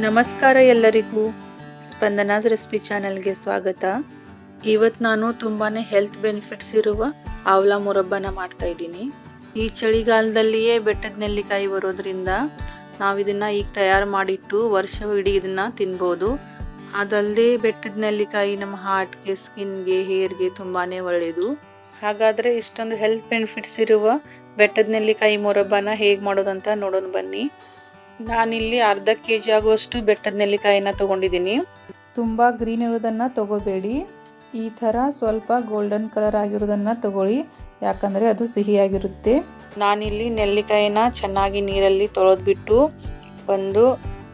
ನಮಸ್ಕಾರ ಎಲ್ಲರಿಗೂ. ಸ್ಪಂದನಾಸ್ ರೆಸಿಪಿ ಚಾನಲ್ಗೆ ಸ್ವಾಗತ. ಇವತ್ತು ನಾನು ತುಂಬಾ ಹೆಲ್ತ್ ಬೆನಿಫಿಟ್ಸ್ ಇರುವ ಆವ್ಲಾ ಮುರಬ್ಬನ ಮಾಡ್ತಾ ಇದ್ದೀನಿ. ಈ ಚಳಿಗಾಲದಲ್ಲಿಯೇ ಬೆಟ್ಟದ ನೆಲ್ಲಿಕಾಯಿ ಬರೋದ್ರಿಂದ ನಾವು ಇದನ್ನ ಈಗ ತಯಾರು ಮಾಡಿಟ್ಟು ವರ್ಷ ಇಡೀ ಇದನ್ನ ತಿನ್ಬೋದು. ಅದಲ್ಲದೆ ಬೆಟ್ಟದ ನೆಲ್ಲಿಕಾಯಿ ನಮ್ಮ ಹಾರ್ಟ್ಗೆ, ಸ್ಕಿನ್ಗೆ, ಹೇರ್ಗೆ ತುಂಬಾನೇ ಒಳ್ಳೆಯದು ಹಾಗಾದ್ರೆ ಇಷ್ಟೊಂದು ಹೆಲ್ತ್ ಬೆನಿಫಿಟ್ಸ್ ಇರುವ ಬೆಟ್ಟದ ನೆಲ್ಲಿಕಾಯಿ ಮೊರಬ್ಬನ ಹೇಗೆ ಮಾಡೋದಂತ ನೋಡೋಣ ಬನ್ನಿ. ನಾನಿಲ್ಲಿ ಅರ್ಧ ಕೆ ಜಿ ಆಗುವಷ್ಟು ಬೆಟ್ಟದ ನೆಲ್ಲಿಕಾಯಿನ ತಗೊಂಡಿದ್ದೀನಿ. ತುಂಬ ಗ್ರೀನ್ ಇರೋದನ್ನು ತಗೋಬೇಡಿ. ಈ ಥರ ಸ್ವಲ್ಪ ಗೋಲ್ಡನ್ ಕಲರ್ ಆಗಿರೋದನ್ನ ತಗೊಳ್ಳಿ. ಯಾಕಂದರೆ ಅದು ಸಿಹಿಯಾಗಿರುತ್ತೆ. ನಾನಿಲ್ಲಿ ನೆಲ್ಲಿಕಾಯಿನ ಚೆನ್ನಾಗಿ ನೀರಲ್ಲಿ ತೊಳೆದ್ಬಿಟ್ಟು ಒಂದು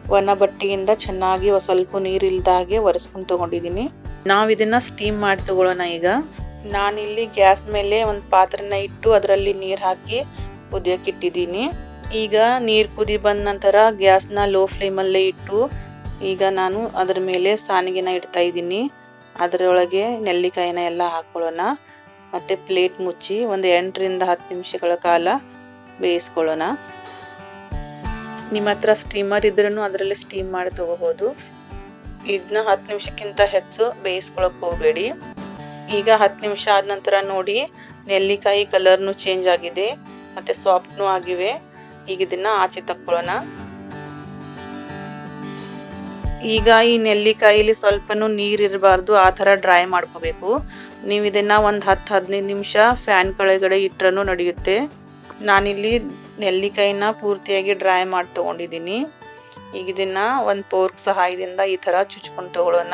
ಒಣ ಬಟ್ಟೆಯಿಂದ ಚೆನ್ನಾಗಿ ಸ್ವಲ್ಪ ನೀರು ಇಲ್ದಾಗೆ ಒರೆಸ್ಕೊಂಡು ತಗೊಂಡಿದ್ದೀನಿ. ನಾವು ಇದನ್ನ ಸ್ಟೀಮ್ ಮಾಡಿ ತಗೊಳ್ಳೋಣ ಈಗ. ನಾನಿಲ್ಲಿ ಗ್ಯಾಸ್ ಮೇಲೆ ಒಂದು ಪಾತ್ರೆನ ಇಟ್ಟು ಅದರಲ್ಲಿ ನೀರು ಹಾಕಿ ಕುದಿಯಕ್ಕೆ ಇಟ್ಟಿದ್ದೀನಿ. ಈಗ ನೀರು ಕುದಿ ಬಂದ ನಂತರ ಗ್ಯಾಸ್ನ ಲೋ ಫ್ಲೇಮಲ್ಲೇ ಇಟ್ಟು ಈಗ ನಾನು ಅದರ ಮೇಲೆ ಸಾನಿಗೆನ ಇಡ್ತಾ ಇದ್ದೀನಿ. ಅದರೊಳಗೆ ನೆಲ್ಲಿಕಾಯಿನ ಎಲ್ಲ ಹಾಕೊಳ್ಳೋಣ. ಮತ್ತು ಪ್ಲೇಟ್ ಮುಚ್ಚಿ ಒಂದು ಎಂಟರಿಂದ ಹತ್ತು ನಿಮಿಷಗಳ ಕಾಲ ಬೇಯಿಸ್ಕೊಳ್ಳೋಣ. ನಿಮ್ಮ ಹತ್ರ ಸ್ಟೀಮರ್ ಇದ್ರೂ ಅದರಲ್ಲಿ ಸ್ಟೀಮ್ ಮಾಡಿ ತಗೋಬಹುದು ಇದನ್ನ ಹತ್ತು ನಿಮಿಷಕ್ಕಿಂತ ಹೆಚ್ಚು ಬೇಯಿಸ್ಕೊಳಕ್ಕೆ ಹೋಗಬೇಡಿ. ಈಗ ಹತ್ತು ನಿಮಿಷ ಆದ ನಂತರ ನೋಡಿ, ನೆಲ್ಲಿಕಾಯಿ ಕಲರ್ನು ಚೇಂಜ್ ಆಗಿದೆ. ಮತ್ತು ಸಾಫ್ಟ್ನು ಆಗಿವೆ. ಈಗ ಇದನ್ನ ಆಚೆ ತಕ್ಕೊಳ್ಳೋಣ. ಈಗ ಈ ನೆಲ್ಲಿಕಾಯಿಲಿ ಸ್ವಲ್ಪನೂ ನೀರ್ ಇರಬಾರ್ದು, ಆ ತರ ಡ್ರೈ ಮಾಡ್ಕೋಬೇಕು. ನೀವು ಇದನ್ನ ಒಂದ್ ಹತ್ತು, ಹದಿನೈದು ನಿಮಿಷ ಫ್ಯಾನ್ ಕೆಳಗಡೆ ಇಟ್ರೂ ನಡೆಯುತ್ತೆ. ನಾನಿಲ್ಲಿ ನೆಲ್ಲಿಕಾಯಿನ ಪೂರ್ತಿಯಾಗಿ ಡ್ರೈ ಮಾಡಿ ತಗೊಂಡಿದ್ದೀನಿ. ಈಗ ಇದನ್ನ ಒಂದ್ ಪೋರ್ಕ್ ಸಹಾಯದಿಂದ ಈ ತರ ಚುಚ್ಕೊಂಡು ತಗೊಳ್ಳೋಣ.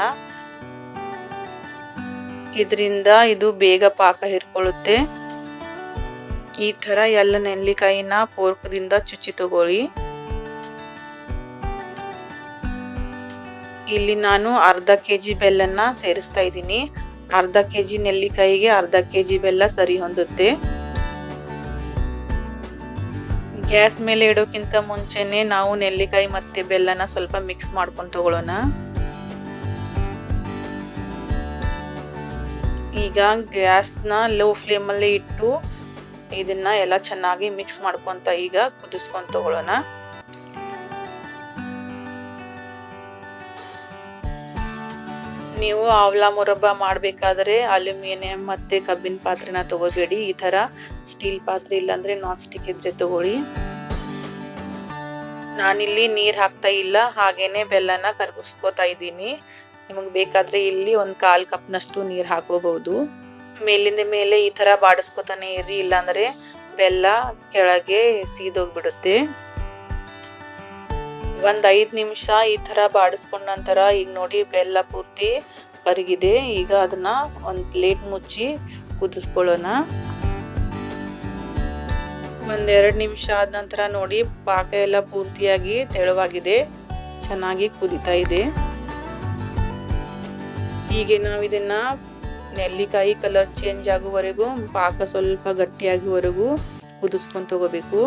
ಇದರಿಂದ ಇದು ಬೇಗ ಪಾಕ ಹಿರ್ಕೊಳ್ಳುತ್ತೆ. ಈ ತರ ಎಲ್ಲ ನೆಲ್ಲಿಕಾಯಿನ ಪೋರ್ಕದಿಂದ ಚುಚ್ಚಿ ತಗೊಳ್ಳಿ. ಇಲ್ಲಿ ನಾನು ಅರ್ಧ ಕೆ ಜಿ ಬೆಲ್ಲನ ಸೇರಿಸ್ತಾ ಇದ್ದೀನಿ. ಅರ್ಧ ಕೆ ಜಿ ನೆಲ್ಲಿಕಾಯಿಗೆ ಅರ್ಧ ಕೆ ಜಿ ಬೆಲ್ಲ ಸರಿ ಹೊಂದುತ್ತೆ. ಗ್ಯಾಸ್ ಮೇಲೆ ಇಡೋಕ್ಕಿಂತ ಮುಂಚೆನೆ ನಾವು ನೆಲ್ಲಿಕಾಯಿ ಮತ್ತೆ ಬೆಲ್ಲನ ಸ್ವಲ್ಪ ಮಿಕ್ಸ್ ಮಾಡ್ಕೊಂಡು ತಗೊಳ್ಳೋಣ. ಈಗ ಗ್ಯಾಸ್ನ ಲೋ ಫ್ಲೇಮಲ್ಲಿ ಇಟ್ಟು ಇದನ್ನ ಎಲ್ಲ ಚೆನ್ನಾಗಿ ಮಿಕ್ಸ್ ಮಾಡ್ಕೊಂತ ಈಗ ಕುದಿಸ್ಕೊಂತ ತಗೊಳ್ಳೋಣ. ನೀವು ಆವ್ಲಾ ಮುರಬ್ಬ ಮಾಡಬೇಕಾದ್ರೆ ಅಲ್ಯೂಮಿನಿಯಂ ಮತ್ತೆ ಕಬ್ಬಿನ ಪಾತ್ರೆನ ತಗೋಬೇಡಿ. ಈ ತರ ಸ್ಟೀಲ್ ಪಾತ್ರೆ ಇಲ್ಲಾಂದ್ರೆ ನಾನ್ ಸ್ಟಿಕ್ ಇದ್ರೆ ತಗೊಳ್ಳಿ. ನಾನಿಲ್ಲಿ ನೀರ್ ಹಾಕ್ತಾ ಇಲ್ಲ, ಹಾಗೇನೆ ಬೆಲ್ಲನ ಕರ್ಗಿಸ್ಕೋತಾ ಇದ್ದೀನಿ. ನಿಮಗೆ ಬೇಕಾದ್ರೆ ಇಲ್ಲಿ ಒಂದ್ ಕಾಲ್ ಕಪ್ನಷ್ಟು ನೀರ್ ಹಾಕೋಬಹುದು ಮೇಲಿಂದ ಮೇಲೆ ಈ ತರ ಬಾಡಿಸ್ಕೊತಾನೆ ಇರಿ, ಇಲ್ಲಾಂದ್ರೆ ಬೆಲ್ಲ ಕೆಳಗೆ ಸೀದೋಗ್ಬಿಡುತ್ತೆ. ಒಂದ್ ಐದ್ ನಿಮಿಷ ಈ ತರ ಬಾಡಿಸ್ಕೊಂಡ ನಂತರ ಈಗ ನೋಡಿ ಬೆಲ್ಲ ಪೂರ್ತಿ ಕರಗಿದೆ ಈಗ ಅದನ್ನ ಒಂದ್ ಪ್ಲೇಟ್ ಮುಚ್ಚಿ ಕುದಿಸ್ಕೊಳ್ಳೋಣ. ಒಂದೆರಡು ನಿಮಿಷ ಆದ ನಂತರ ನೋಡಿ ಪಾಕ ಎಲ್ಲ ಪೂರ್ತಿಯಾಗಿ ತೆಳುವಾಗಿದೆ, ಚೆನ್ನಾಗಿ ಕುದಿತಾ ಇದೆ. ಹೀಗೆ ನಾವು ಇದನ್ನ ನೆಲ್ಲಿಕಾಯಿ ಕಲರ್ ಚೇಂಜ್ ಆಗುವವರೆಗೂ, ಪಾಕ ಸ್ವಲ್ಪ ಗಟ್ಟಿಯಾಗುವವರೆಗೂ ಕುದಿಸ್ಕೊಂಡು ತಗೋಬೇಕು.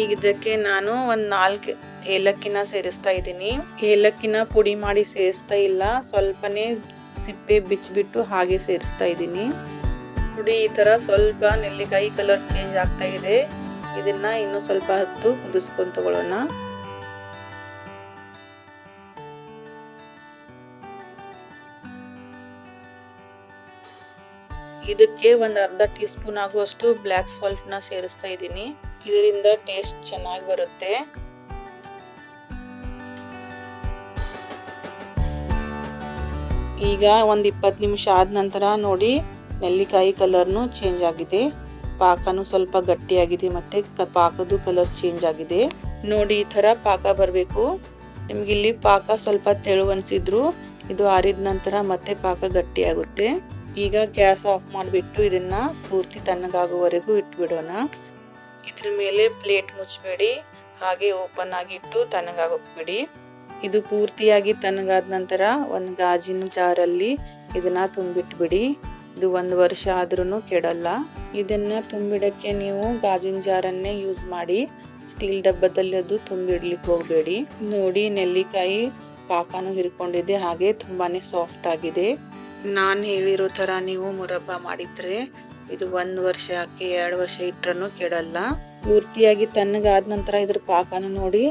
ಈಗ ಇದಕ್ಕೆ ನಾನು ಒಂದ್ ನಾಲ್ಕು ಏಲಕ್ಕಿನ ಸೇರಿಸ್ತಾ ಇದ್ದೀನಿ. ಏಲಕ್ಕಿನ ಪುಡಿ ಮಾಡಿ ಸೇರಿಸ್ತಾ ಇಲ್ಲ, ಸ್ವಲ್ಪನೇ ಸಿಪ್ಪೆ ಬಿಚ್ಚಿಬಿಟ್ಟು ಹಾಗೆ ಸೇರಿಸ್ತಾ ಇದ್ದೀನಿ. ಪುಡಿ ಈ ತರ ಸ್ವಲ್ಪ ನೆಲ್ಲಿಕಾಯಿ ಕಲರ್ ಚೇಂಜ್ ಆಗ್ತಾ ಇದೆ. ಇದನ್ನ ಇನ್ನು ಸ್ವಲ್ಪ ಹೊತ್ತು ಕುದಿಸ್ಕೊಂಡು ತಗೊಳ್ಳೋಣ. ಇದಕ್ಕೆ ಒಂದು ಅರ್ಧ ಟೀ ಸ್ಪೂನ್ ಆಗುವಷ್ಟು ಬ್ಲ್ಯಾಕ್ನ ಸೇರಿಸ್ತಾ ಇದ್ದೀನಿ. ಇದರಿಂದ ಟೇಸ್ಟ್ ಚೆನ್ನಾಗಿ ಬರುತ್ತೆ. ಈಗ ಒಂದ್ ಇಪ್ಪತ್ತು ನಿಮಿಷ ಆದ ನಂತರ ನೋಡಿ ನೆಲ್ಲಿಕಾಯಿ ಕಲರ್ನು ಚೇಂಜ್ ಆಗಿದೆ. ಪಾಕನು ಸ್ವಲ್ಪ ಗಟ್ಟಿಯಾಗಿದೆ ಮತ್ತೆ ಪಾಕದ ಕಲರ್ ಚೇಂಜ್ ಆಗಿದೆ. ನೋಡಿ ಈ ತರ ಪಾಕ ಬರಬೇಕು. ನಿಮ್ಗೆ ಇಲ್ಲಿ ಪಾಕ ಸ್ವಲ್ಪ ತೆಳು ಅನ್ಸಿದ್ರು, ಇದು ಆರಿದ ನಂತರ ಮತ್ತೆ ಪಾಕ ಗಟ್ಟಿ ಆಗುತ್ತೆ ಈಗ ಗ್ಯಾಸ್ ಆಫ್ ಮಾಡಿಬಿಟ್ಟು ಇದನ್ನ ಪೂರ್ತಿ ತಣ್ಣಗಾಗುವವರೆಗೂ ಇಟ್ಬಿಡೋಣ. ಇದ್ರ ಮೇಲೆ ಪ್ಲೇಟ್ ಮುಚ್ಚಬೇಡಿ ಹಾಗೆ ಓಪನ್ ಆಗಿ ಇಟ್ಟು ತಣ್ಣಗಾಗೋಗ್ಬಿಡಿ ಇದು ಪೂರ್ತಿಯಾಗಿ ತಣ್ಣಗಾದ ನಂತರ ಒಂದು ಗಾಜಿನ ಜಾರಲ್ಲಿ ಇದನ್ನ ತುಂಬಿಟ್ಬಿಡಿ. ಇದು ಒಂದು ವರ್ಷ ಆದ್ರೂ ಕೆಡಲ್ಲ. ಇದನ್ನ ತುಂಬಿಡಕ್ಕೆ ನೀವು ಗಾಜಿನ ಜಾರನ್ನೇ ಯೂಸ್ ಮಾಡಿ ಸ್ಟೀಲ್ ಡಬ್ಬದಲ್ಲಿ ಅದು ತುಂಬಿಡ್ಲಿಕ್ಕೆ ಹೋಗಬೇಡಿ. ನೋಡಿ, ನೆಲ್ಲಿಕಾಯಿ ಪಾಕನು ಹಿರ್ಕೊಂಡಿದೆ, ಹಾಗೆ ತುಂಬಾನೇ ಸಾಫ್ಟ್ ಆಗಿದೆ. ನಾನು ಹೇಳಿರೋ ಥರ ನೀವು ಮುರಬ್ಬ ಮಾಡಿದ್ರೆ ಇದು ಒಂದು ವರ್ಷ ಹಾಕಿ ಎರಡು ವರ್ಷ ಇಟ್ರೂ ಕೆಡಲ್ಲ. ಪೂರ್ತಿಯಾಗಿ ತಣ್ಣಗಾದ ನಂತರ ಇದ್ರ ಪಾಕನ ನೋಡಿ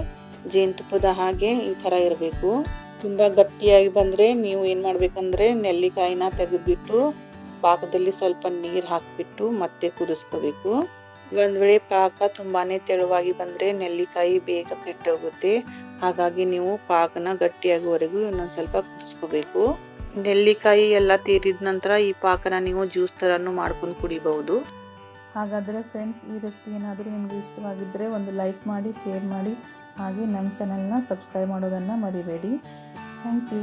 ಜೇನುತುಪ್ಪದ ಹಾಗೆ ಈ ಥರ ಇರಬೇಕು. ತುಂಬ ಗಟ್ಟಿಯಾಗಿ ಬಂದರೆ ನೀವು ಏನು ಮಾಡಬೇಕಂದ್ರೆ ನೆಲ್ಲಿಕಾಯಿನ ತೆಗೆದುಬಿಟ್ಟು ಪಾಕದಲ್ಲಿ ಸ್ವಲ್ಪ ನೀರು ಹಾಕಿಬಿಟ್ಟು ಮತ್ತೆ ಕುದಿಸ್ಕೋಬೇಕು. ಒಂದು ವೇಳೆ ಪಾಕ ತುಂಬಾ ತೆಳುವಾಗಿ ಬಂದರೆ ನೆಲ್ಲಿಕಾಯಿ ಬೇಗ ಕೆಟ್ಟೋಗುತ್ತೆ. ಹಾಗಾಗಿ ನೀವು ಪಾಕನ ಗಟ್ಟಿಯಾಗುವವರೆಗೂ ಇನ್ನೊಂದು ಸ್ವಲ್ಪ ಕುದಿಸ್ಕೋಬೇಕು. ನೆಲ್ಲಿಕಾಯಿ ಎಲ್ಲ ತೀರಿದ ನಂತರ ಈ ಪಾಕನ ನೀವು ಜ್ಯೂಸ್ ಥರನೂ ಮಾಡ್ಕೊಂಡು ಕುಡಿಬಹುದು. ಹಾಗಾದರೆ ಫ್ರೆಂಡ್ಸ್ ಈ ರೆಸಿಪಿ ಏನಾದರೂ ನಿಮಗೆ ಇಷ್ಟವಾಗಿದ್ದರೆ ಒಂದು ಲೈಕ್ ಮಾಡಿ ಶೇರ್ ಮಾಡಿ, ಹಾಗೆ ನಮ್ಮ ಚಾನಲ್ನ ಸಬ್ಸ್ಕ್ರೈಬ್ ಮಾಡೋದನ್ನು ಮರಿಬೇಡಿ. Thank you